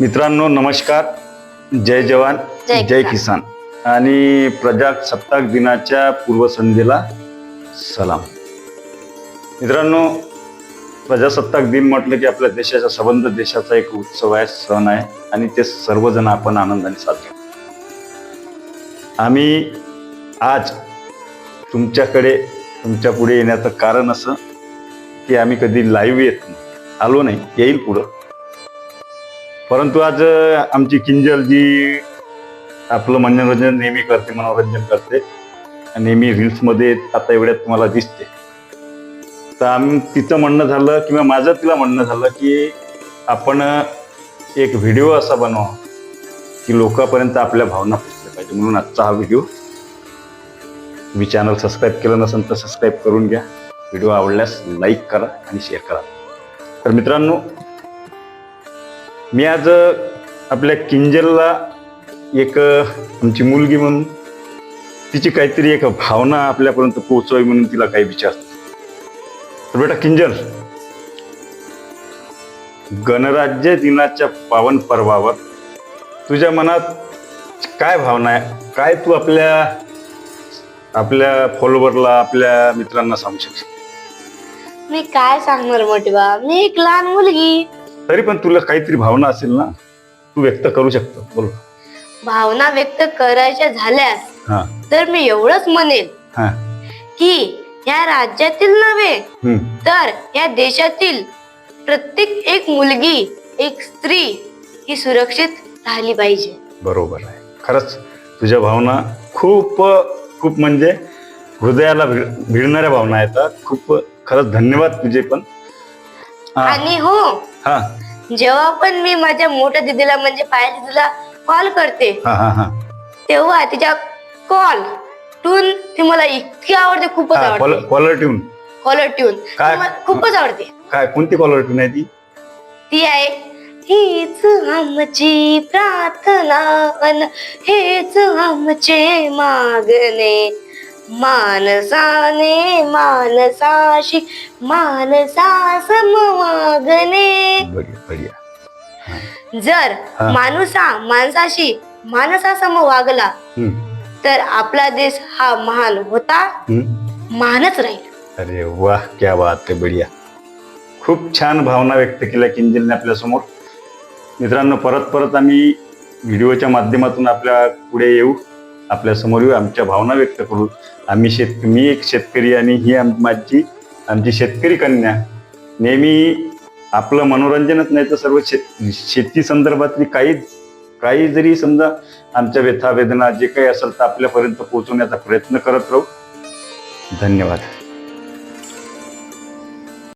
मित्रांनो नमस्कार जय जवान जय जय किसान. आणि प्रजासत्ताक दिनाच्या पूर्वसंध्येला सलाम मित्रांनो प्रजासत्ताक दिन म्हटलं की आपल्या देशाचा संबंध देशाचा एक उत्सव आहे सण आहे आणि ते सर्वजण आपण आनंदाने साजरे करतो. आम्ही आज तुमच्याकडे तुमच्यापुढे येण्याचं कारण असं की आम्ही कधी लाईव्ह येत नाही आलो नाही येईल पुढं परंतु आज आमची किंजल जी आपलं मनोरंजन नेहमी करते मनोरंजन करते आणि नेहमी रील्समध्ये आता एवढ्यात तुम्हाला दिसते. तर आम्ही तिचं म्हणणं झालं किंवा माझं तिला म्हणणं झालं की आपण एक व्हिडिओ असा बनवा की लोकांपर्यंत आपल्या भावना पोचल्या पाहिजे. म्हणून आजचा हा व्हिडिओ. तुम्ही चॅनल सबस्क्राईब केलं नसेल तर सबस्क्राईब करून घ्या. व्हिडिओ आवडल्यास लाईक करा आणि शेअर करा. तर मित्रांनो मी आज आपल्या किंजलला एक आमची मुलगी म्हणून तिची काहीतरी एक भावना आपल्यापर्यंत पोहोचवावी म्हणून तिला काही विचार. तर बेटा किंजल गणराज्य दिनाच्या पावन पर्वावर तुझ्या मनात काय भावना आहे? काय तू आपल्या आपल्या फॉलोवरला आपल्या मित्रांना सांगू शकशील? मी काय सांगणार मोठी बा मी एक लहान मुलगी. तरी पण तुला काहीतरी भावना असेल ना तू व्यक्त करू शकतो. बोल. भावना व्यक्त करायच्या झाल्यास हा. तर मी एवढंच म्हणेल हा. की या राज्यातील नव्हे हम्म. तर या देशातील प्रत्येक एक मुलगी एक स्त्री ही सुरक्षित राहिली पाहिजे. बरोबर आहे. खरंच तुझ्या भावना खूप खूप म्हणजे हृदयाला भिड भिडणाऱ्या भावना आहेत खूप खरंच धन्यवाद तुझे पण. हा. आणि हो हा. जेव्हा पण मी माझ्या मोठ्या दिदीला म्हणजे पाया दिदीला कॉल करते हा हा हा. तेव्हा तिच्या कॉल टून ती मला इतकी आवडते खूपच हा आवडते. कॉलर ट्यून कॉलर ट्यून काय? खूपच आवडते. काय कोणती कॉलर ट्यून आहे ती? ती आहे हीच आमची प्रार्थना अन हेच आमचे मागणे. मानसाने मानसाशी मानसा समवागणे बढिया जर. माणूसा माणसाशी मानसा सम वागला. तर आपला देश हा महान होता. महानच राहील. अरे वाह क्या बात आहे बढिया. खूप छान भावना व्यक्त केल्या किंजलने आपल्यासमोर मित्रांनो परत परत आम्ही व्हिडिओच्या माध्यमातून आपल्या पुढे येऊ. आपल्यासमोर येऊ आमच्या भावना व्यक्त करू. आम्ही शेत मी एक शेतकरी आणि ही माझी आमची शेतकरी कन्या. नेहमी आपलं मनोरंजनच नाही तर सर्व शेत शेती संदर्भातली काही काही जरी समजा आमच्या व्यथा वेदना जे काही असेल तर आपल्यापर्यंत पोहोचवण्याचा प्रयत्न करत राहू. धन्यवाद.